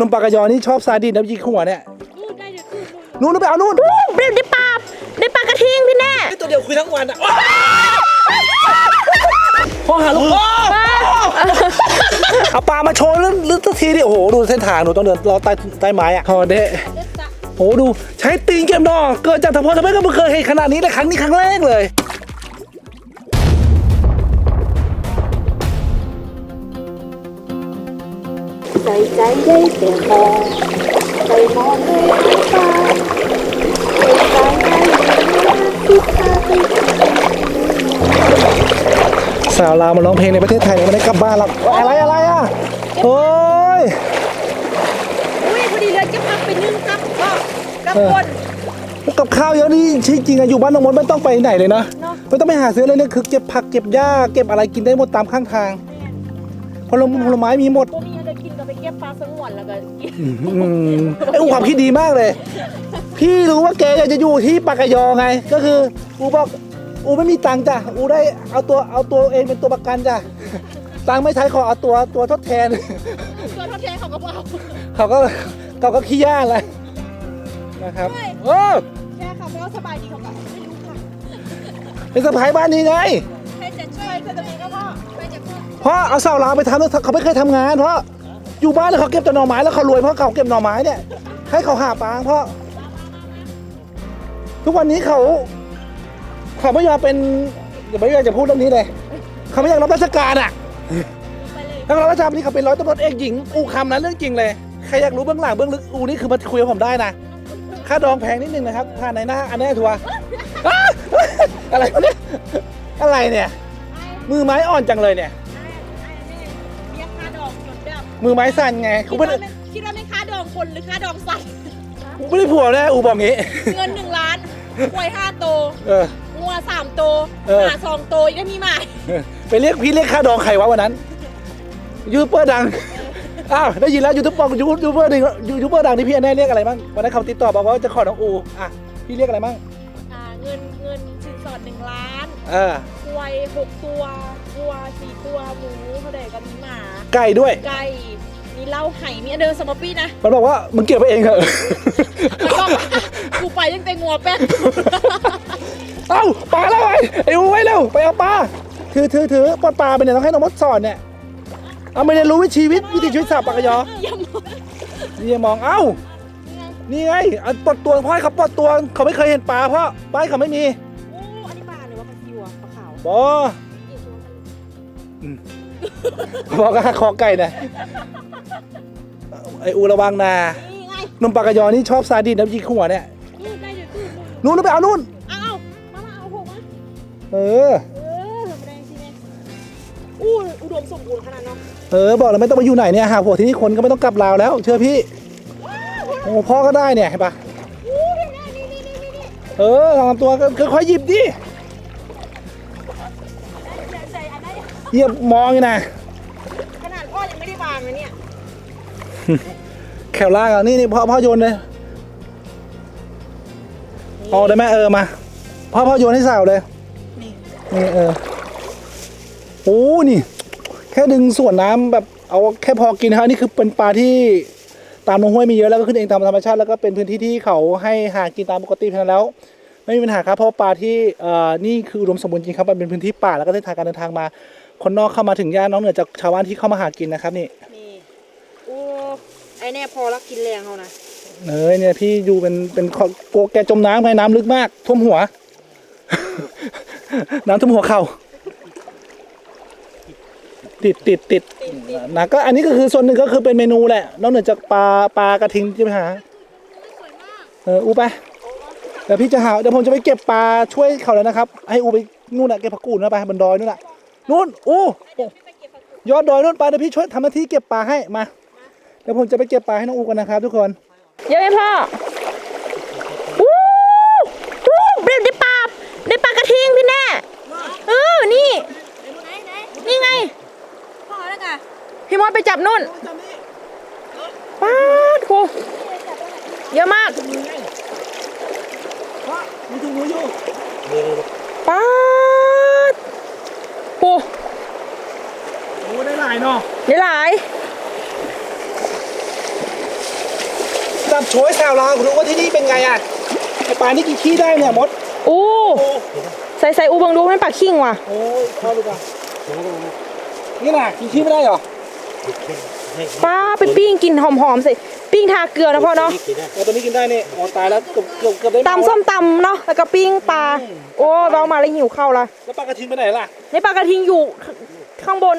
นมปลากระยอนี่ชอบซาดิสน้ำยิงหัวเนี่ยนู่นได้เดี๋ยวขึ้นนู่นนู่นไปเอานู่นได้ได้ปลาได้ปลากระทิงพี่แน่ตัวเดียวคุยทั้งวันอะพ่อหาลูกพ่อเอาปลามาโชว์ลึกลึกสักทีดิโอ้โหดูเส้นทางหนูต้องเดินรอใต้ใต้ไม้อะพอเดะโอ้โหดูใช้ตีนเกมดอเกิดจากทพทำไมก็ไม่เคยเห็นขนาดนี้เลยครั้งนี้ครั้งแรกเลย ใส่ใจได้แต่มองใส่มองด้วยตาใส่ใจได้ที่ตาไปสาวลาวมาร้องเพลงในประเทศไทยยังไม่ได้กลับบ้านหรอกอะไรอะไรอะโอ้ยอุ้ยพอดีเลยจะพักไปนึ่งครับก็กับเออคนกับข้าวเยอะนี่จริงๆอะอยู่บ้านน้องมดไม่ต้องไปไหนเลยนะเนาะไม่ต้องไปหาซื้ออะไรเลยคือเก็บผักเก็บหญ้าเก็บอะไรกินได้หมดตามข้างทางผลไม้ผลไม้มีหมด ตัวมีอะไรกินก็ไปเก็บปลาสงวนแล้วก็กินอืมไอ้อูความคิดดีมากเลย พี่รู้ว่าแกอยากจะอยู่ที่ปากกยอไง ก็คืออูบอกอูไม่มีตังค์จ้ะอูได้เอาตัวเอาตัวเองเป็นตัวประกันจ้ะตังค์ไม่ใช้ขอเอาตัวตัวทดแทน ตัวเท่าแทนเขาก็บอกเขาก็เขาก็ขี้ย่านเลยนะครับโอ้แค่เขาไม่ว่าสบายดีเขาก็ไม่รู้ค่ะเป็นสะพายบ้านนี้ไงใครจะช่วยจะตรงนี้ก็พ่อใครจะพูดเพราะเอาเสาลาวไปทำแล้วเขาไม่เคยทำงานเพราะ อยู่บ้านแล้วเขาเก็บแต่หน่อไม้แล้วเขารวยเพราะเขาเก็บหน่อไม้เนี่ยให้เขาหาปลาเพราะ ทุกวันนี้เขาเขาไม่ยอมเป็นเดี๋ยวไม่อยากจะพูดเรื่องนี้เลยเขาไม่อยากรับราชการอะไปเลยถ้ารับราชการนี่เขาเป็นร้อยตำรวจเอกหญิงอูคำนั้นเรื่องจริงเลยใครอยากรู้เบื้องหลังเบื้องลึกอูนี่คือมาคุยกับผมได้นะค่าดองแพงนิดนึงนะครับค่าในหน้าอันแนี้ทัวอะไรเนี่ยอะไรเนี่ย มือไม้อ่อนจังเลยเนี่ย มือไม้สั่นไงคิกูดไม่ว่าได้ไม่คิดว่าไม่ค่าดองคนหรือค่าดองสัตว์ กูไม่ได้ผัวแน่อูบอกงี้ เงินหนึ่งล้านกล้วยห้าโตเออ งัวสามโตเออ หมาสองโตยังได้มีหมาไปเรียกพี่เรียกค่าดองใครวะวันนั้นยูทูบเบอร์ดังอ้าวได้ยินแล้วยูทูบเบอร์ยูทูบเบอร์ดังยูทูบเบอร์ดังที่พี่แน่เรียกอะไรบ้างวันนั้นเขาติดต่อบอกว่าจะขอน้องอูอะพี่เรียกอะไรบ้างอ่าเงินเงินสินสอดหนึ่งล้านเออควายหกตัววัวสี่ตัวหมูเท่าไหร่ก็มีหมา ไก่ด้วยไก่มี เหล้าไห่มีอันเดินสมอปี้นะมันบอกว่ามึงเก็บไปเองเถอะแล้วก็กูไปตั้งแต่งัวแป๊บเอ้าปลาแล้วไอ้ไอ้อูไว้เร็วไปเอาปลาถือถือถือปลดปลาไปเนี่ยต้องให้น้องมดสอนเนี่ยเอาไปเรียนรู้วิธีชีวิตวิถีชีวิตสาวปากกยออย่ามองนี่มองเอ้านี่ไงอันปลดตัวพ่อให้เขาปลดตัวเขาไม่เคยเห็นปลาเพราะบ้านเขาไม่มีโอ้อันนี้ปลาหรือว่าปลาซิวอะปลาขาวบอ บอกก็คอไก่เนี่ยไออูระวังนะนี่ไงนมปลากระยอนี่ชอบซาดิสน้ำยิงหัวเนี่ยนี่ได้เดี๋ยวขึ้นนู่นนู่นไปเอานู่น เอาเอามามาเอาหกมาเออ เออทำแรงสิเนี่ยอู้อุดมสมบูรณ์ขนาดเนาะเออ บอกแล้วไม่ต้องไปอยู่ไหนเนี่ยหาผัวที่นี่คนก็ไม่ต้องกลับลาวแล้ว เชื่อพี่โอ้พ่อก็ได้เนี่ยเห็นปะอู้เห็นไหมนี่นี่นี่นี่นี่เออลองตัวก็ค่อยๆหยิบดิ เหยียบมองอยู่นะ ขนาดพ่อยังไม่ได้วางเลยเนี่ยแขวล่างอะนี่นี่พ่อพ่อโยนเลยเอาได้ไหมเออมาพ่อพ่อโยนให้สาวเลยนี่นี่เออโอ้นี่ แค่ดึงส่วนน้ำแบบเอาแค่พอกินนะครับนี่คือเป็นปลาที่ตามลงห้วยมีเยอะแล้วก็ขึ้นเองตามธรรมชาติแล้วก็เป็นพื้นที่ที่เขาให้หากินตามปกติเพราะฉะนั้นแล้ว ไม่มีปัญหาครับเพราะว่าปลาที่เอ่อนี่คืออุดมสมบูรณ์จริงครับมันเป็นพื้นที่ป่าแล้วก็เส้นทางการเดินทางมา คนนอกเข้ามาถึงย่านน้องเหนือจากชาวบ้านที่เข้ามาหากินนะครับนี่นี่อู้ไอเนี่ยพอแล้วกินแรงเขานะเอ้ยเนี่ยพี่อยู่เป็นเป็นขอกลัวแกจมน้ำไงน้ำลึกมาก ท่วมหัว น้ำท่วมหัวเข่าติดติดติดติดติดนะก็อันนี้ก็คือส่วนหนึ่งก็คือเป็นเมนูแหละนอกเหนือจากปลาปลากระทิงที่ไปหาสวยมากเอออูไปเดี๋ยวพี่จะหาเดี๋ยวผมจะไปเก็บปลาช่วยเขาแล้วนะครับ ให้อูไปนู่นน่ะเก็บผักกูดนะไปบนดอยนู่นน่ะ นู่นอูเดี๋ยวพี่ไปเก็บผักกูดยอดดอยนู่นไปเดี๋ยวพี่ช่วยทำหน้าที่เก็บปลาให้มาเดี๋ยวผมจะไปเก็บปลาให้น้องอูกันนะครับ ทุกคนเยอะไหมพ่ออู้อู้ได้ได้ปลาได้ปลากระทิงพี่แน่เออนี่นี่ไงพ่อแล้วกันพี่มดไปจับนู่นป้าดโหเยอะมากมีถุงมืออยู่ป้าด โหโอ้ได้หลายเนาะได้หลายจับโชยแซวเราดูว่าที่นี่เป็นไงอะไอปลานี่กี่ขี้ได้เนี่ยมดอู้ใส่ใส่อูเบังดูให้ปลาคิงว่ะโอ้ยพ่อดูป่ะนี่น่ะกี่ขี้ไม่ได้เหรอป้าไปปิ้งกินหอมๆสิ ปิ้งทาเกลือนะพ่อเนาะโอ้ตัวนี้กินได้นี่อ๋อตายแล้วเกือบเกือบเกือบได้ตำส้มตำเนาะแล้วก็ปิ้งปลาโอ้เรามาแล้วหิวข้าวละแล้วปลากระทิงไปไหนล่ะในปลากระทิงอยู่ข้างบน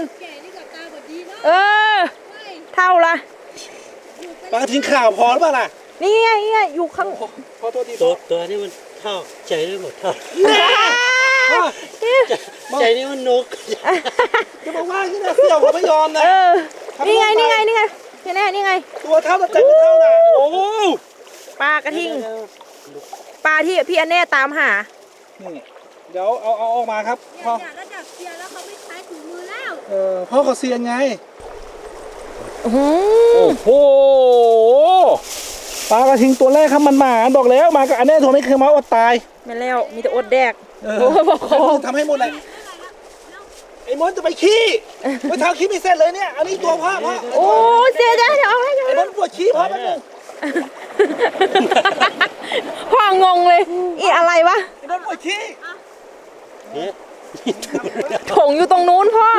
เออเท่าละปลากระทิงข่าวพอหรือเปล่าล่ะนี่ไงนี่ไงอยู่ข้างขอโทษทีตัวตัวนี้มันเท่าใจได้หมดเท่าพ่อใจนี่มันนกจะบอกว่าที่น่ะเสี่ยวผมไม่ยอมนะเออนี่ไงนี่ไงนี่ไง นี่แน่นี่ไง ตัวเท่าแต่ใจไม่เท่านะโอ้โหปลากระทิง ปลาที่พี่อันแน่ตามหา นี่เดี๋ยวเอาเอาออกมาครับพ่อเนี่ยระดับเซียนแล้วเขาไม่ใช้ถุงมือแล้ว เออพ่อเขาเซียนไงอื้อหือโอ้โหปลากระทิงตัวแรกครับมันหมาบอกแล้วมากับอันแน่โทรไม่เคยมาอดตายไม่แล้วมีแต่อดแดก เออ โอ้ยบอกคอทำให้หมดเลย ไอ้มดจะไปขี้ไปเท้าขี้ไม่เสร็จเลยเนี่ย อันนี้ตัวพ่อพ่อโอ้ยเสียใจเดี๋ยวเอาให้เดี๋ยวไอ้มดปวดขี้พ่อแป๊บนึงพ่องงเลย อีอะไรวะไอ้มดปวดขี้เนี่ยถงอยู่ตรงนู้นพ่อ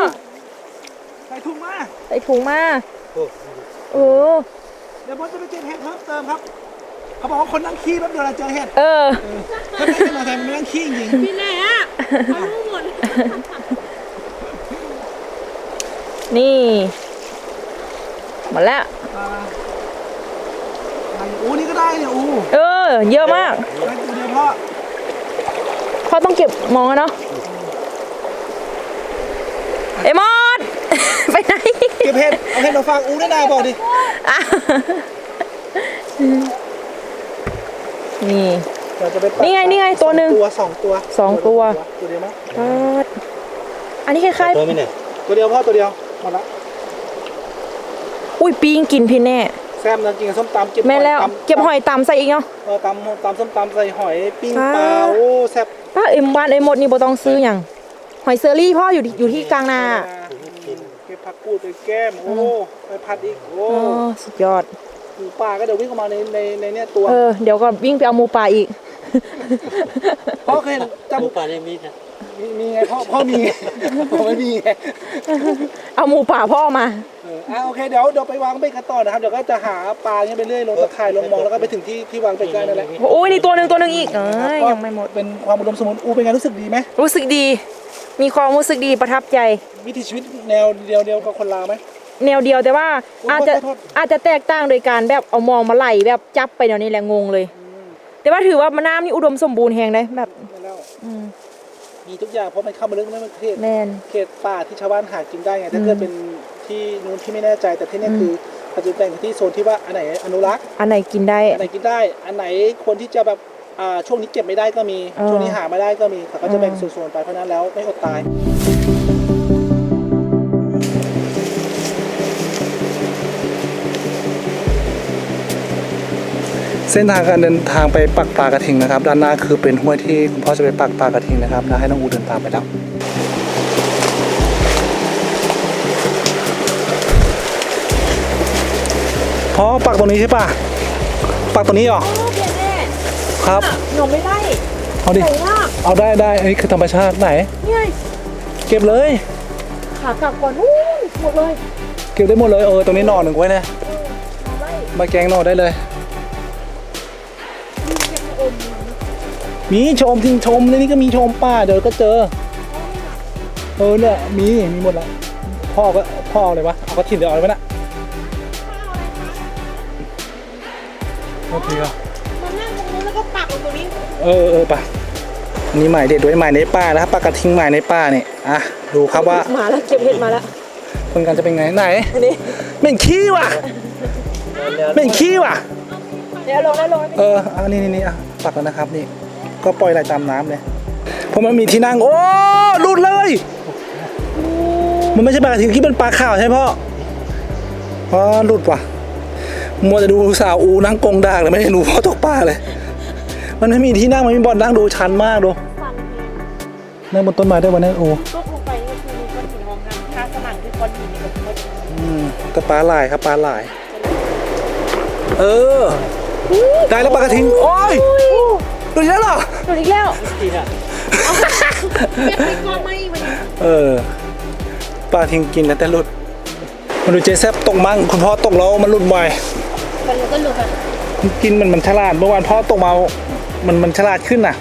ใส่ถุงมาใส่ถุงมาโอ้เออเดี๋ยวมดจะไปเก็บเห็ดเพิ่มเติมครับเขาบอกว่าคนนั่งขี้แป๊บเดียวเราเจอเห็ดเออถ้าไม่เป็นอะไรมันไม่นั่งขี้จริงพี่แน่อะเขารู้หมด นี่ หมดแล้ว อ่าอู้นี่ก็ได้เนี่ยอู้เออ เยอะมาก ได้ตัวเดียวพ่อพ่อต้องเก็บมองอะเนาะเอยมอด ไปไหนเก็บเห็ดเอาเห็ดมาฝากอู้ด้วยนะบอกดิอะนี่เดี๋ยวจะไปปักนี่ไงนี่ไงตัวหนึ่งตัวสองตัวสองตัว ตัวเดียวมั้ยปาดอันนี้คล้ายตัวไม่เนี่ยตัวเดียวพ่อตัวเดียว หมดละๆอุ้ยปิ้งกินพี่แน่แซมนะกินกับส้มตำเก็บแม่แล้วตำเก็บหอยตำใส่อีกเนาะเออตำตำส้มตำใส่หอยปิ้งอ่าปลาโอ้แซ่บป้าเอ็มบ้านไอ้หมดนี่บ่ต้องซื้ออย่างหอยเซอรี่พ่ออยู่ที่อยู่ที่กลางนาเก็บผักกูดไปแก้มโอ้ไปผัดอีกโอ้อ๋อสุดยอดหมูป่าก็เดี๋ยววิ่งเข้ามาในในในเนี่ยตัวเออเดี๋ยวก็วิ่งไปเอาหมูป่าอีกพ่อเคยเห็นจำหมูป่าเนี่ยมีนะ มีมีไงพ่อพ่อมีไงผมไม่มีไงเอาหมูป่าพ่อมา เอออะโอเคเดี๋ยวเดี๋ยวไปวางเบ็ดกันต่อนะครับเดี๋ยวก็จะหาปลาเงี้ยไปเรื่อยลงตะข่ายลงมองแล้วก็ไปถึงที่ที่วางเบ็ดกันนั่นแหละโอ้ยนี่ตัวหนึ่งตัวหนึ่งอีกเอ้ยยังไม่หมด เป็นความอุดมสมบูรณ์อูเป็นไงรู้สึกดีไหมรู้สึกดี มีความรู้สึกดีประทับใจ วิถีชีวิตแนวเดียวเดียวกับคนลาวไหม แนวเดียวแต่ว่าโอ้ยอาจจะขอโทษ อาจจะแตกต่างโดยการแบบเอามองมาไหลแบบจับไปเดี๋ยวนี้แหละงงเลย แต่ว่าถือว่ามันน้ำนี่อุดมสมบูรณ์แหงเลยแบบนั่นแล้วอืม มีทุกอย่างเพราะมันเข้ามาลึกในประเทศแมน เขตป่าที่ชาวบ้านหากินได้ไงถ้าเกิดเป็นที่นู้นที่ไม่แน่ใจแต่ที่เนี่ยคือเขาจะแบ่งที่โซนที่ว่าอันไหนอนุรักษ์อันไหนกินได้ อันไหนกินได้ อันไหนคนที่จะแบบอ่าช่วงนี้เก็บไม่ได้ก็มีอ่าช่วงนี้หาไม่ได้ก็มีเขาก็จะแบ่งอ่าส่วนๆไปเพราะฉะนั้นแล้วไม่อดตาย เส้นทางการเดินทางไปปักปลากระทิงนะครับ ด้านหน้าคือเป็นห้วยที่คุณพ่อจะไปปักปลากระทิงนะครับแล้วให้น้องอูเดินตามไปแล้วพ่อปักตรงนี้ใช่ปะปักตรงนี้เหรอครับหนูไม่ได้เอาดิใหญ่มากเอาได้ได้อันนี้คือธรรมชาติไหนนี่ไงเก็บเลยขากลับก่อนนู้นหมดเลย เก็บได้หมดเลยเออตรงนี้หน่อหนึ่งไว้นะมาแกงหน่อได้เลย มีชมจริงชมในนี้ก็มีชมป้าเดี๋ยวก็เจอ เออเนี่ยมีมีหมดแล้วพ่อก็พ่อเอาเลยวะเอากระถิ่นเดี๋ยวเอาเลยไหมน่ะโอเคอะมันนั่งตรงนู้นแล้วก็ปักลงตรงนี้เออเออไปอันนี้หมายเด็ดด้วยหมายในป้านะครับปลากระทิงหมายในป้าเนี่ยอะดูครับว่ามาแล้วเก็บเห็ดมาแล้วผลการจะเป็นไงไหนอันนี้เหม็นขี้ว่ะเหม็นขี้ว่ะเดี๋ยวลงแล้วลงเอออันนี้นี่นี่อะปักแล้วนะครับนี่ ก็ปล่อยไหลตามน้ำเลยเพราะมันมีที่นั่งโอ้หลุดเลย มันไม่ใช่ปลากระทิงที่เป็นปลาขาวใช่พ่ออ๋อหลุดว่ะมัวแต่ดูสาวอูนั่งกงดากเลยไม่ได้ดูพ่อตกปลาเลย มันไม่มีที่นั่งมันมีบอลนั่งดูชันมากดูนั่งบนต้นไม้ได้วันนี้โอ้ตกลงไปนี่คือมีก้อนหินมองกันค่าสนั่นคือก้อนหินนี่แบบอืมก็ปลาหลายครับปลาหลาย เออ ได้แล้วปลากระทิง โอ้ย ดูแล้วเหรอ หลุดอีกแล้วทีน่ะเออปลาทิ้งกินแล้วแต่หลุด มาดูเจแซบตกมั่งคุณพ่อตกแล้วมันหลุดบ่อย มันก็หลุดอะมันกินมันมันฉลาดเมื่อวานพ่อตกมา มันมันฉลาดขึ้นน่ะ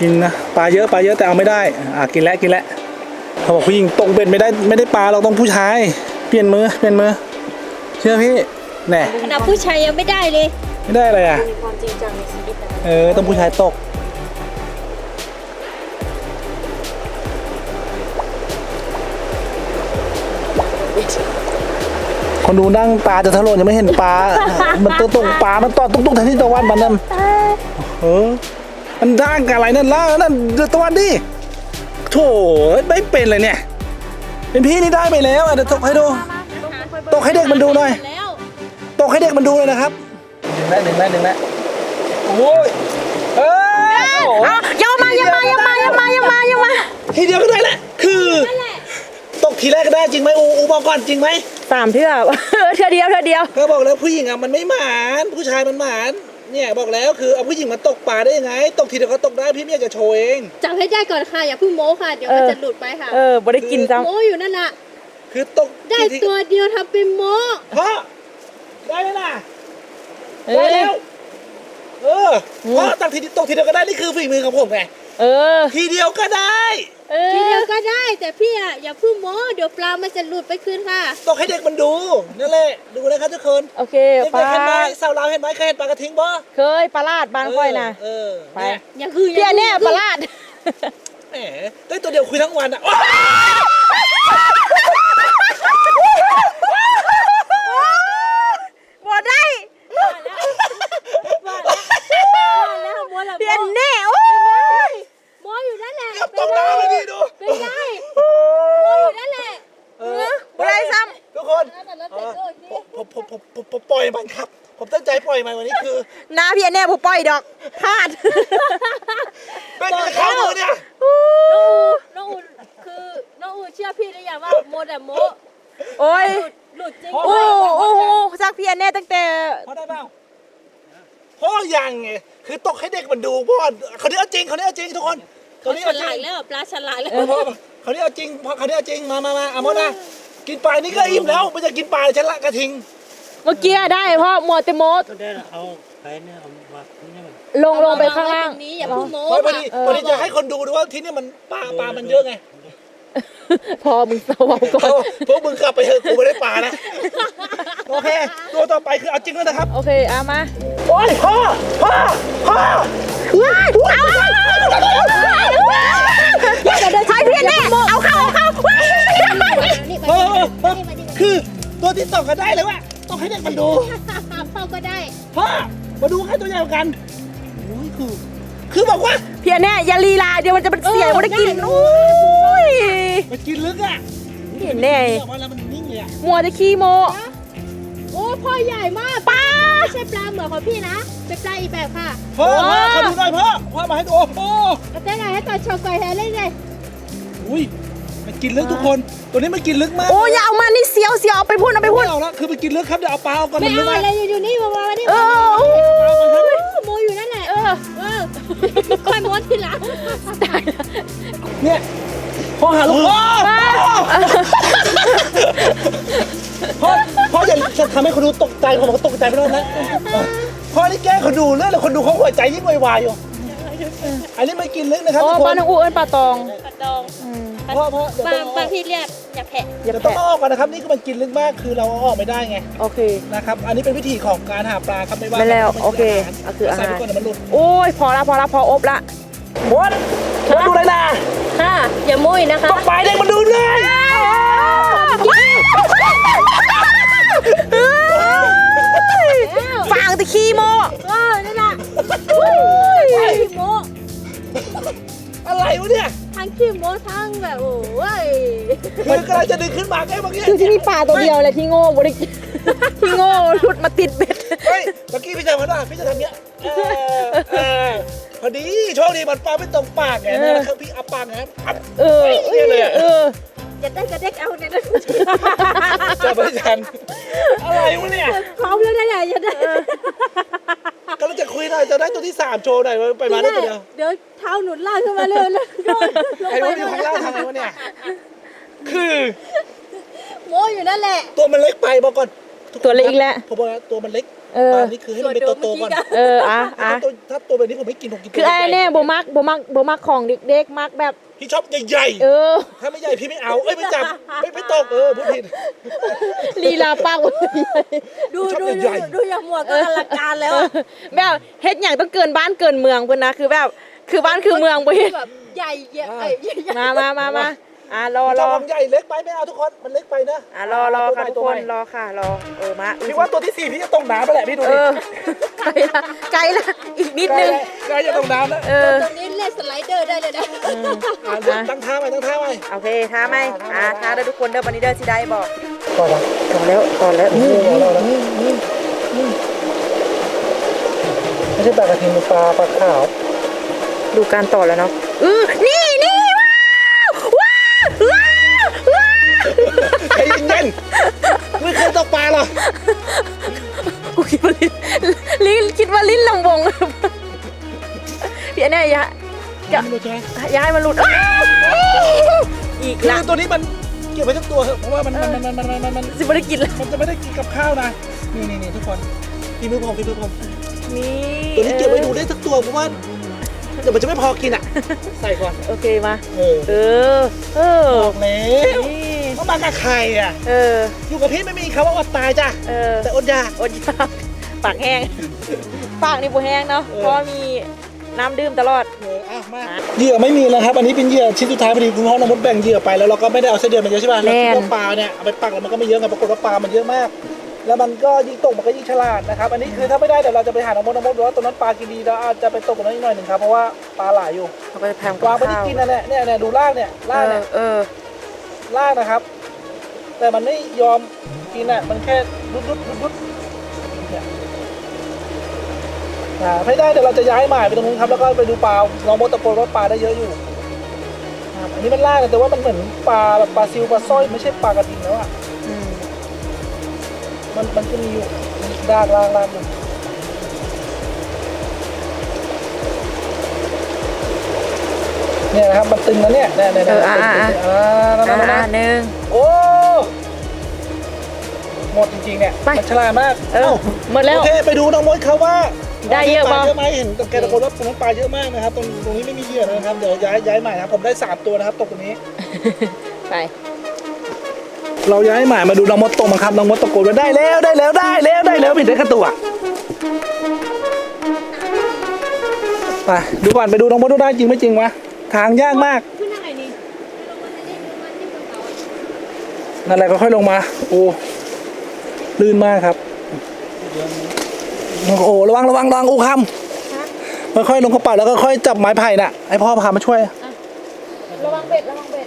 กินนะปลาเยอะปลาเยอะแต่เอาไม่ได้ อะกินแล้วกินแล้วเขาบอกผู้หญิงตกเบ็ดไม่ได้ไม่ได้ปลาเราต้องผู้ชาย เปลี่ยนมือเปลี่ยนมือเชื่อพี่แน่ขนาดผู้ชายยังไม่ได้เลย ไม่ได้อะไรอะ มีความจริงจังในชีวิตนะเออ ต้องผู้ชายตก คนดูนั่งปลาจะทะลุยังไม่เห็นปลา มันตัวตกปลา มันตอดตุ๊กๆแทนที่ตะวันมันนั่นเออมันด่างกับอะไรนั่นล่ะนั่นเดือดตะวันดิโถไม่เป็นเลยเนี่ย เป็นพี่นี่ได้ไปแล้วอะเดี๋ยวตกให้ดู ตกให้เด็กมันดูหน่อยแล้วตกให้เด็กมันดูเลยนะครับดึง แล้วดึงแล้วดึงแล้วโอ้ยเอ้ยโอ้โหเอายังมายังมายังมายังมายังมายังมาทีเดียวก็ได้แหละคือตกทีแรกก็ได้จริงไหมอูอูบอกก่อนจริงไหมสามเทื่อเทื่อเดียวเทื่อเดียวก็บอกแล้วผู้หญิงอะมันไม่หมานผู้ชายมันหมานเนี่ยบอกแล้วคือเอาผู้หญิงมาตกปลาได้ยังไง ตกทีเดียวก็ตกได้พี่ไม่อยากจะโชว์เองจับให้ได้ก่อนค่ะอย่าเพิ่งโม้ค่ะเดี๋ยวมันเออจะหลุดไปค่ะเออบ่ได้กินจ้าโม้อยู่นั่นน่ะคือตกได้ทีตัวเดียวทำเป็นโม้พ่อได้ไหมล่ะเอ ได้อแล้ว เออพ่อตกทีตกทีเดียวก็ได้นี่คือฝีมือของผมไงเออ ทีเดียวก็ได้เอทีเดีอ ยวก็ได้แต่พี่อะอย่าเพิ่งโม้เดี๋ยวปลามันจะหลุดไปคืนค่ะ ตกให้เด็กมันดูนั่นแหละดูนะครับทุกคนโอเคเด็กปลาๆเห็นไหมสาวเราวเห็นไหมเคยเห็นปลากระทิงบ่เคยปลาลาดบ้านค่อยนะเออไปเนี่ยอย่าคือเพี่ยแน่ปลาลาด แหมได้ตัวเดียวคุยทั้งวันอะโอ๊ย บ่ได้ แล้วโม้แล้ว เพี่ยแน่โอ้ย โม้อยู่นั่นแหละ เกือบตกน้ำเลยดิดู เป็นไงโม้อยู่นั่นแหละ เออ บ่ได้ซ้ ทุกคน แล้วแต่รถ เอ เตะ อ โก้ที่ ผมผมผมผมผมปล่อยมันครับ ผมตั้งใจปล่อยมันวันนี้คือำน้าเพี่ยแน่ผู้ปล่อยดอกพลาดเป็นกระเข้ามือเนี่ยน้องอุ่นคือน้องอุ่นเชื่อพี่ได้ยังว่าโมแต่โมโอ้ยหลุดจริงโอ้โอ้โหซักเพี่ยแน่ตั้งแต่พอได้เปล่าพ่อยังไงคือตกให้เด็กมันดูพ่อเขานี้เอาจริงเขานี้เอาจริงทุกคนเขานี้ฉเอาจริลางดแล้วปลาฉลาดแล้วพ่อพ่อเขานี้เอาจริงพ่อเขานี้เอาจริงมามามาเอาหมดนะกินปลานี่ก็อิ่มแล้วไม่จะกินปลาฉันละกระทิง เมื่อกี้ได้พ่อมัวแต่โมดก็ได้เอาไปเนี่ยเอามาเนี่ยมันลงลงไปข้างล่าง ตรงนี้อย่าเพิ่งโม้พอพอค่ะดีพอดีจะให้คนดูดูว่าที่นี่มันปลาปลามันเยอะไงพอมึงเศร้าเอาก่อน เอาพวกมึงกลับไปเถอะกูไม่ได้ปลานะ โอเค ตัวต่อไปคือเอาจริงแล้วนะครับ โอเคเอามา โอ้ยพ่อพ่อพ่อว้ายเอาใช่เพี่ยแน่เอาเข้าเอาเข้าว้ายนี่ไปเออเออคือตัวที่ตกกันได้เลยว่าต้อง ให้เด็กมันดูพ่อก็ได้ พ่อมาดูใครตัวใหญ่กว่ากันโอ้ยคือ คือบอกว่าเพี่ยแน่อย่าลีลาเดี๋ยวมันจะเป็นเสียมันได้กินอุ้ยมันกินลึกอะเพี่ยแน่ออกมาแล้วมันนิ่งเลยอะมัวจะขี้โมโอ้พ่อใหญ่มากป้าไม่ใช่ปลาเหมือนของพี่นะเป็นปลาอีกแบบค่ะพ่อพ่อขอดูหน่อยพ่อพ่อมาให้ดูโอ้โหเอาเต้นหน่อยให้ตัดโชว์ก่อยแฮเลยเลยอุ้ยมันกินลึกทุกคน ตัวนี้มันกินลึกมากโอ้ยอย่าเอามานี่เสียวเสียวเอาไปพูดเอาไปพูไม่ดเอาละคือมันกินลึกครับเดี๋ยวเอาปลาเอาก่อนไม่มันลึกเอามากอะไรอยู่นี่มามานี่เอออู้โมอยู่นั่นแหละ เออเออค่อยโมทีหลังเนี่ยพ่อหาลูกพ่อพ่อพ่ออย่าจะทำให้คนดูตกใจผมก็ตกใจไปแล้วนะพ่อนี่แกล้งคนดูเรื่องเลยคนดูเขาหัวใจยิ่งวายอยู่อันนี้ไม่กินลึกนะครับโอ้ทุกคปลานหนังอูเอิญปลาตองปลาดอง พ่อพ่อเดี๋ยวบาต้องง บางที่เรียกอย่าแผะอย่าเดี๋ยวต้องแปะเอาออกก่อนนะครับ นี่คือมันกินลึกมากคือเราเอาออกไม่ได้ไงโอเค นะครับ อันนี้เป็นวิธีของการหาปลาครับไม่ว่าไม่แล้วมันโอเคอาเอาคืออาหาร ใส่ไปก่อนเดี๋ยวมันหลุดโอ้ย พอละพอละพออบละหมดหมดดูเลยนะค่ะอย่าโมยนะคะตกปลาเด็กมันดูเลยฟางตะขี้โมเออนั่นแหละอุ้ยขี้โมอะไรวะเนี่ย ทั้งขี้โมทั้งแบบโอ้ยคือกำลังจะดึงขึ้นมาแค่เมื่อกี้คือที่มีปลาตัวเดียวเลยที่โง่บ่ได้กินที่โง่หลุดมาติดเบ็ดเฮ้ยเมื่อกี้พี่จะมาว่าพี่จะทำเนี้ยเออเออพอดีโชคดีมันปลาไม่ตรงปากไงนะครับพี่อับปากนะครับอับเออเนี่ยเลยอะเอออย่าได้กระเด็กเอาเนี่ยนะจะไม่ทันอะไรวะเนี่ยพร้อมแล้วนะเนี่ยอย่าได้ก็ เราจะคุยหน่อยจะได้ตัวที่สามโชว์หน่อยว่าไปมาได้ตัวเดียวเดี๋ยวเท้าหนุนลากขึ้นมาเลยแล้วโดนลงไอ้ไปวะอยู่ข้างล่างทำไงวะเนี่ยคือโมอยู่นั่นแหละ ตัวมันเล็กไปบอกก่อนตัวเล็กอีกแล้วผมบอกแล้วตัวมันเล็กเออปลานี่คือให้มันเป็นโตๆก่อนเอออะอะถ้าตัวถ้าตัวแบบนี้ผมไม่กินผมกินตัวคือไอ้ใหญ่แน่โบมักโบมักโบมักของเด็กๆมักแบบ พี่ชอบใหญ่เออ ๆ ถ้าไม่ใหญ่พี่ไม่เอา เอ้ยไม่จับ ไม่ไม่ตกเออพูดผิด ลีลาปากเว้ยดูชอบดูใหญ่ดูดูอย่างหมวกก็อลังการแล้วอะแบบเฮ็ดอย่างต้องเกินบ้านเกินเมืองเพิ่นนะคือแบบ คือบ้านคือเมืองบ่เฮ็ดแบบใหญ่ใหญ่เอ้ยใหญ่ใหญ่มามามามา อะรอพี่รชอบอของใหญ่เล็กไปไม่เอาทุกคนมันเล็กไปนะอะรอรอค่ะทุกตัวคใหนม่รอค่ะรอเออมาพี่ว่าตัวที่สี่พี่จะตกน้ำไปแหละพี่ดูเอดิอไกลละไกลละอีกนิดใกล้นึงแล้วใกล้จะตกน้ำแล้วเออตรงนี้เล่นสไลเดอร์ได้เลยนะ อะเดี๋ยวตั้งท่าไว้ตั้งท่าไว้โอเคท้าไหมอะท้าเด้อทุกคนเด้อวันนี้เด้อสิได้บอกต่อมาต่อแล้วต่อแล้วโอ้โหเอาแล้วนะไม่ใช่ปลากระทิงเป็นปลาปลาขาว ดูการต่อแล้วเนาะเออนี่ ไม่เคยตกปลาหรอกูคิดว่าลิ้นลิ้นคิดว่าลิ้นลำวงพี่อันเนี้ยอย่าอย่าอย่าให้มันหลุดอ้าวอีกคือละตัวนี้มันเก็บไว้ทั้งตัวเถอะเพราะว่ามันมันมันมันมันมันมันสิบ่ได้กินละมันจะไม่ได้กินกับข้าวนะนี่นี่นี่ทุกคนพี่มือผมพี่มือผมนี่ตัวนี้เก็บไว้ดูได้ทั้งตัวเพราะว่าเดี๋ยวมันจะไม่พอกินอะ ใส่ก่อน โอเคมา เออ เออเออบอกแล้ว นี่ว่ามากับใครอะ เออ อยู่กับพี่ไม่มีคำว่าอดตายจ้ะ เออ แต่อดอยาก อดอยากปากแห้ง ปากนี่บ่แห้งเนาะ เออ เพราะว่ามีน้ำดื่มตลอด เอออะมาเหยื่อไม่มีแล้วครับ อันนี้เป็นเหยื่อชิ้นสุดท้ายพอดีคุณพ่อน้องมดแบ่งเหยื่อไปแล้วเราก็ไม่ได้เอาไส้เดือนมาเยอะใช่ป่ะเราคิดว่าปลาเนี่ยเอาไปปักแล้วมันก็ไม่เยอะไงปรากฏว่าปลามันเยอะมาก แล้วมันก็ยิ่งตกมันก็ยิ่งฉลาดนะครับ อันนี้คือถ้าไม่ได้เดี๋ยวเราจะไปหาน้องมดน้องมดดูว่าตรงนั้นปลากินดีเราอาจจะไปตกตรงนั้นอีกหน่อยหนึ่งครับเพราะว่าปลาหลายอยู่เอาไปแพมกับวางไม่ได้ข้าวกินนะเนี่ยเนี่ยเนี่ยดูล่างเนี่ยเอล่างอเนี่ยเออ ล่างนะครับ แต่มันไม่ยอมกินอะ มันแค่รุดรุดรุดรุดเนี่ยอ่าไม่ได้เดี๋ยวเราจะย้ายหมายไปตรงนู้นครับแล้วก็ไปดูปลาลองมดตะโกนว่าปลาได้เยอะอยู่ครับอันนี้มันล่างแต่ว่ามันเหมือนปลาแบบปลาซิวปลาสร้อยไม่ใช่ปลากระทิงแล้วอะอืมมันมันจะมีอยู่ด้านล่างล่างอยู่ เนี่ยนะครับมันตึงนะเนี่ยเนี่ยเนี่ยเอเนี่ยออ่าตึงอ่าตึงอ่านั่นนั่นนั่นอ่านั่นหนึ่ง โอ้หมดจริงๆเนี่ยไป มันฉลาดมากเออาหมดแล้ว โอเคไปดูน้องมดเขาว่าได้เยอะปลาปะเยอะไหมเห็นแกตะโกนว่าตรงนั้นปลาเยอะมากนะครับตรงตรงนี้ไม่มีเหยื่อนะครับเดี๋ยวย้ายย้ายใหม่นะครับผมได้สามตัวนะครับตกตรงนี้ ไป เราย้ายใหม่มาดูน้องมดตกมาครับน้องมดตะโกนว่าได้แล้วได้แล้วได้แล้วได้แล้วผิดได้แค่ตัวไปดูก่อนไปดูน้องมดดูได้จริงไม่จริงวะ ทางยากมาก ขึ้นยังไงนี่ลงมาในนี้ลงมาที่กระเป๋านั่นแหละก็ค่อยลงมา โอ้ ลื่นมากครับ โอ้ระวังระวังระวังอูคำค่อยๆลงกระเป๋าแล้วก็ค่อยจับไม้ไผ่น่ะให้พ่อพามาช่วย ระวังเบ็ดระวังเบ็ด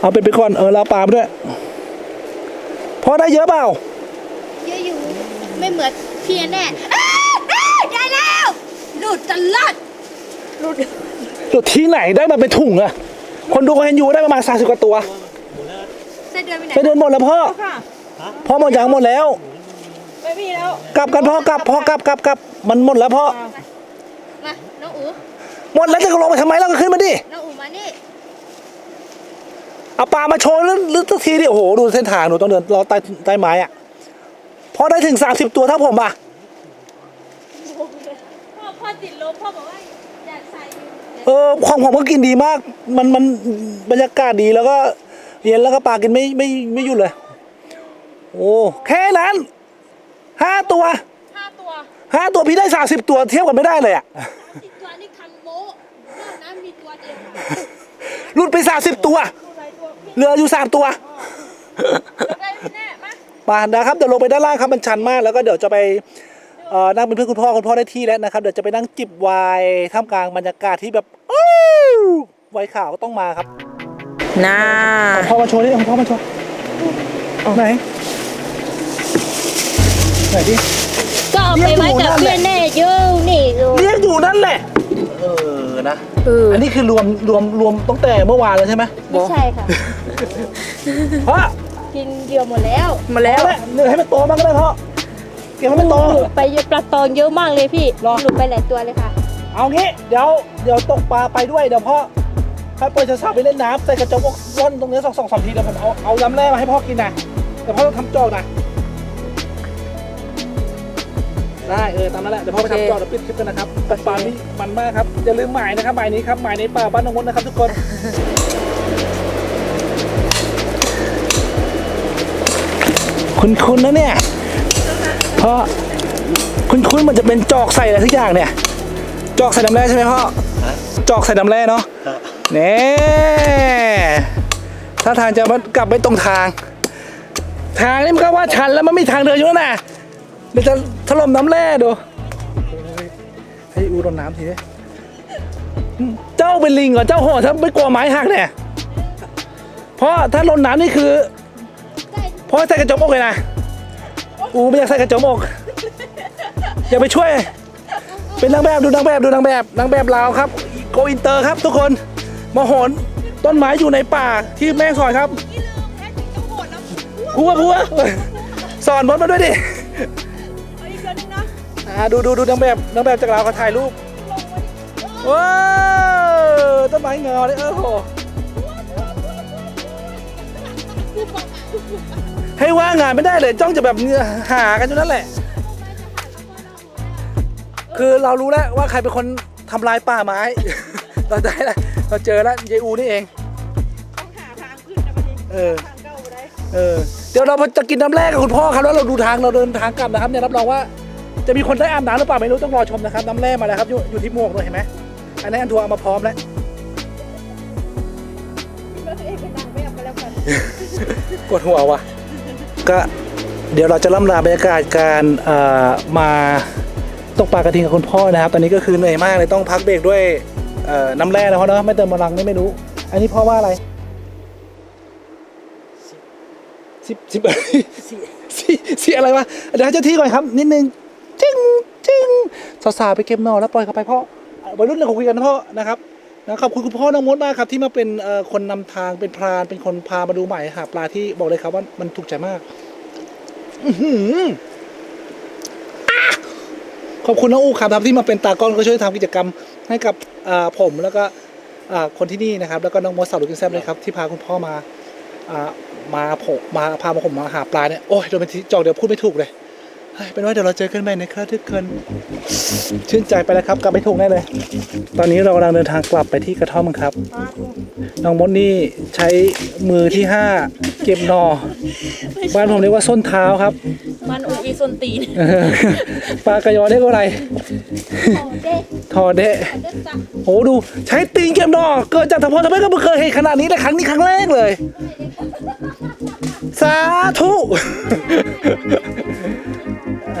เอาเป็นไปก่อนเออเราปลาไปด้วยพ่อได้เยอะเปล่า เยอะอยู่ ไม่เหมือนพี่แน่ได้แล้ว หลุดตลอด หลุดที่ไหนได้มาเป็นถุงอะคนดูก็เห็นอยู่ได้ประมาณสามสิบกว่าตัวไส้เดือนไปไหนไปเดินหมดแล้วพ่อค่ะพ่อหมดยังหมดแล้ว ไม่มีแล้ว กลับกันพ่อกลับพ่อกลับกลับกลับมันหมดแล้วพ่อ มา น้องอูหมดแล้วจะลงไปทำไมแล้วก็ขึ้นมาดิ น้องอูมานี่ เอาปลามาโชว์ลึกๆสักทีดิ โอ้โห ดูเส้นทางหนูต้องเดินรอใต้ใต้ไม้อะพอได้ถึงสามสิบตัวเท่าผมอะพ่อพ่อติดลมพ่อบอกว่าอยากใส่ เออของผมก็กินดีมาก มันมันบรรยากาศดีแล้วก็เย็นแล้วก็ปลากินไม่ไม่ไม่หยุดเลย โอ้แค่นั้นห้าตัวห้าตัวห้าตัวพี่ได้สามสิบตัวเทียบกันไม่ได้เลยอะสิบตัวนี่คันโมนอกนั้นมีตัวเดียวค่ะหลุดไปสามสิบตัวตัวใดตัวพี่เหลืออยู่สามตัวได้พี่แน่มามานะครับเดี๋ยวลงไปด้านล่างครับมันชันมากแล้วก็เดี๋ยวจะไป เอ่อนั่งเป็นเพื่อนคุณพ่อคุณพ่อได้ที่แล้วนะครับเดี๋ยวจะไปนั่งจิบไวน์ท่ามกลางบรรยากาศที่แบบอู้ไวน์ขาวก็ต้องมาครับน่าเอาพ่อมาโชว์ดิเอาพ่อมาโชว์ไหนไหนดิก็เอาไปไว้กับเพื่อนแน่เยอะนี่ดูเรียกอยู่นั่นแหละเออนะเอออันนี้คือรวมรวมรวมตั้งแต่เมื่อวานแล้วใช่ไหมไม่ใช่ค่ะเพราะกินเดียวหมดแล้วมาแล้วเหนื่อยให้มันโตบ้างก็ได้เพราะ เก็บให้มันโตหลุดไปเยอะปลาตองเยอะมากเลยพี่หรอหลุดไปหลายตัวเลยค่ะ เอางี้เดี๋ยวเดี๋ยวตกปลาไปด้วยเดี๋ยวพ่อให้ปล่อยสาวๆไปเล่นน้ำใส่กระจกอกร่อนตรงนี้สองสองสามทีเดี๋ยวผมเอาเอาย้ำแร่มาให้พ่อกินนะแต่พ่อต้องทำจอกนะได้เออตามนั้นแหละเดี๋ยวพ่อไปทำจอกเดี๋ยวปิดคลิปกันนะครับตกปลานี่มันมากครับอย่าลืมหมายนะครับหมายนี้ครับหมายในป่าบ้านนงมดนะครับทุกคนคุณคุณนะเนี่ย เพราะคุณคุณมันจะเป็นจอกใส่อะไรทุกอย่างเนี่ย จอกใส่น้ำแร่ใช่ไหมพ่อจอกใส่น้ำแร่เนาะเนี่ถ้าทางจะมันกลับไปตรงทาง ทางนี่มันก็ว่าชันแล้วมันมีทางเดินอยู่แล้วนะเดี๋ยวจะถล่มน้ำแร่ดูให้อูโดนน้ำทีเจ้าเป็นลิงเหรอเจ้าโหดถ้าไม่กลัวไม้หักเนี่ยเพราะถ้าลนน้ำนี่คือเพราะใส่กระจกอกเลยนะ อูไม่อยากใส่กระจกอกอย่าไปช่วย เป็นนางแบบดูนางแบบดูนางแบบนางแบบลาวครับโกอินเตอร์ครับ ทุกคนมโหนต้นไม้อยู่ในป่าที่แม่สอนครับพัวพัวสอนบดมาด้วยดิอ่าดูดูดูนางแบบนางแบบจากลาวเขาถ่ายรูปว้าวต้นไม้เงาเลยเออโห ให้ว่างงานไม่ได้เลยจ้องจะแบบหากันอยู่นั่นแหละ คือเรารู้แล้วว่าใครเป็นคนทำลายป่าไม้ เราได้แล้วเราเจอแล้วยายอูนี่เองเออเออเดี๋ยวเราจะกินน้ำแรกกับคุณพ่อครับแล้วเราดูทางเราเดินทางกลับนะครับเนี่ยรับรองว่าจะมีคนได้อาบน้ำหรือเปล่าไม่รู้ต้องรอชมนะครับน้ำแร่มาแล้วครับอยู่อยู่ที่หมวกเลยเห็นไหมอันนี้อันทัวร์เอามาพร้อมแล้วปวดหัวว่ะ ก็เดี๋ยวเราจะล่ำลาบรรยากาศการมาตกปลากระทิงกับคุณพ่อนะครับ ตอนนี้ก็คือเหนื่อยมากเลยต้องพักเบรกด้วยน้ำแร่นะเพราะเนาะไม่เติมพลังนี่ไม่รู้ อันนี้พราะว่าอะไรสิบสิบสิสิอะไรวะเดี๋ยวเจ้าที่ก่อนครับ นิดนึงจิ้งจิ้งสาวๆไปเก็บนอแล้วปล่อยเข้าไปพ่อเอ่อวัยรุ่นเราคุยกันนะพ่อนะครับ นะขอบคุณคุณพ่อน้องมดมากครับ ที่มาเป็นคนนำทางเป็นพรานเป็นคนพามาดูใหม่หาปลาที่บอกเลยครับว่ามันถูกใจมากอขอบคุณน้องอูครับที่มาเป็นตากล้องก็ช่วยทำกิจกรรมให้กับผมแล้วก็คนที่นี่นะครับ แล้วก็น้องมดสาวลูกินแซ่บเลยครับที่พาคุณพ่อมามาผมมาพามาผมมาหาปลาเนี่ยโอ้ยโดนเป็นจอกเดี๋ยวพูดไม่ถูกเลย เฮ้ยเป็นว่าเดี๋ยวเราเจอกันใหม่นะครับทุกคนชื่นใจไปแล้วครับ กลับไม่ถูกแน่เลย ตอนนี้เรากำลังเดินทางกลับไปที่กระท่อมครับ น้องมดนี่ใช้มือที่ห้าเก็บหนอ บ้านผมเรียกว่าส้นเท้าครับ มันอุอีส้นตีนเออปลากระยอได้ก็อะไร ทอเดะโอ้ดูใช้ตีนเก็บหนอ เกิดจากทพลทำไมก็ไม่เคยเห็นขนาดนี้เลยครั้งนี้ครั้งแรกเลย สาธุ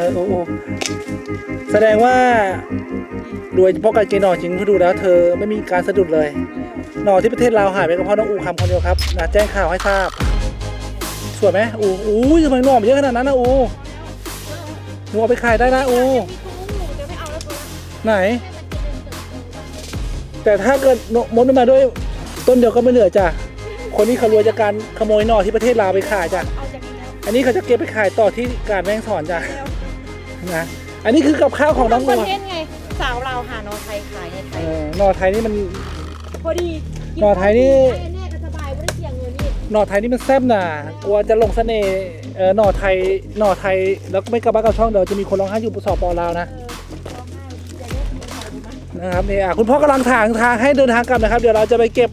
เออโอ้โอแสดงว่ารวยเพราะการเกณฑ์หนอจริงเพราะดูแล้วเธอไม่มีการสะดุดเลย หนอที่ประเทศลาวหายไปก็เพราะน้องอูคำคนเดียวครับนะแจ้งข่าวให้ทราบสวยไหมอูอู้ยทำไมหนอมเยอะขนาดนั้นนะอูหนูเอาไปขายได้นะอูไหน แต่ถ้าเกิดมดมันมาด้วยต้นเดียวก็ไม่เหลือจ้ะคนนี้เขารวยจากการขโมยหน่อที่ประเทศลาวไปขายจ้ะอันนี้เขาจะเก็บไปขายต่อที่การแม่งสอนจ้ะ นะอันนี้คือกับข้าวของน้องคบันวเทศไง สาวเราหานอไทยขายในไทเอยอหน่อไทยนี่มัน พอดีหน่อไทยนี่แน่ก็สบายไม่ได้เสียเงินนี่หน่อไทยนี่มันแซ่บน่ะกลัวจะหลงเสน่ห์เออหน่อไทยหน่อไทยแล้วก็ไม่กระบักกับช่องเดี๋ยวจะมีคนร้องไห้อยู่สปปลาวนะนะครับนี่อะคุณพ่อกำลังทางทางให้เดินทางกลับนะครับ เดี๋ยวเราจะไปเก็บ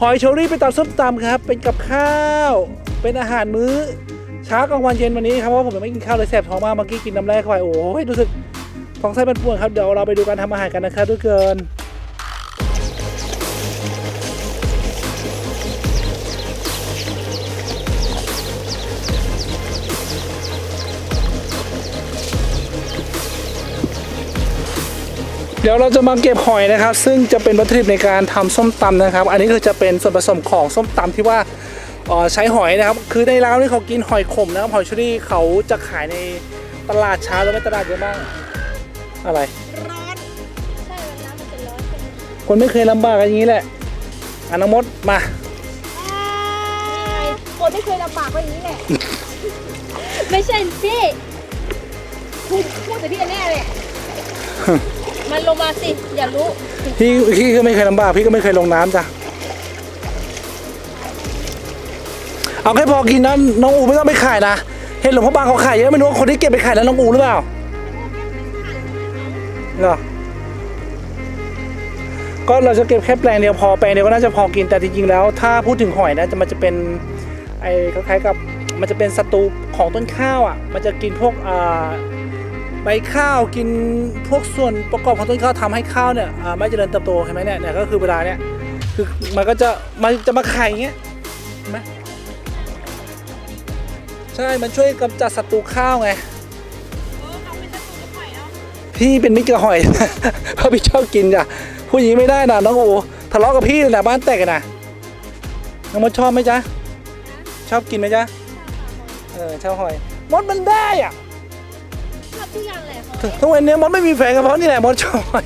หอยเชอรี่ไปตำส้มตำครับ เป็นกับข้าว เป็นอาหารมื้อ เช้ากลางวันเย็นวันนี้ครับเพราะว่าผมไม่กินข้าวเลยแสบท้องมากเมื่อกี้กินน้ำแร่เข้าไปโอ้ยรู้สึกท้องไส้มันปวดครับเดี๋ยวเราไปดูการทำอาหารกันนะครับทุกคนเดี๋ยวเราจะมาเก็บหอยนะครับ ซึ่งจะเป็นวัตถุดิบในการทำส้มตำนะครับ อันนี้คือจะเป็นส่วนผสมของส้มตำที่ว่า ใช้หอยนะครับ คือในร้านนี่เขากินหอยขมนะครับหอยเชอรี่เขาจะขายในตลาดเช้าแล้วไม่ตลาดเยอะมากอะไร ร้อนใช่วันน้ำมันจะร้อนใช่ไหมคนไม่เคยลำบากกันอย่างนี้แหละอะน้องมดมาคนไม่เคยลำบากก็อย่างนี้แหละ ไม่ใช่สิพูดพูดแต่พี่แน่เลยมันลงมาสิ อย่ารู้ พี่พี่ก็ไม่เคยลำบากพี่ก็ไม่เคยลงน้ำจ้ะ เอาแค่พอกินนะน้องอูไม่ต้องไปขายนะเห็นหลวงพ่อบางเขาขายเยอะไม่รู้ว่าคนที่เก็บไปขายแล้วน้องอูหรือเปล่าเหรอก็เราจะเก็บแค่แปลงเดียวพอแปลงเดียวก็น่าจะพอกินแต่จริงๆแล้ว ถ้าพูดถึงหอยนะจะมันจะเป็นไอ้คล้ายๆกับมันจะเป็นศัตรูของต้นข้าวอะ มันจะกินพวกใบข้าวกินพวกส่วนประกอบของต้นข้าวทำให้ข้าวเนี่ยไม่เจริญเติบโตเห็นไหมเนี่ยเนี่ยก็คือเวลาเนี่ยคือมันก็จะมันจะมาไข่อย่างเงี้ยเห็นไหม ใช่มันช่วยกำจัดศัตรูข้าวไงพี่เป็นมิตรกับหอยเพราะพี่ชอบกินจ้ะผู้หญิงไม่ได้นะน้องโอทะเลาะกับพี่เลยนะบ้านแตกกันนะน้องมดชอบไหมจ๊ะชอบกินไหมจ๊ะเออชอบหอยมดมันได้อะชอบทุกอย่างเลยทุกวันนี้มดไม่มีแฟนก็เพราะนี่แหละมดชอย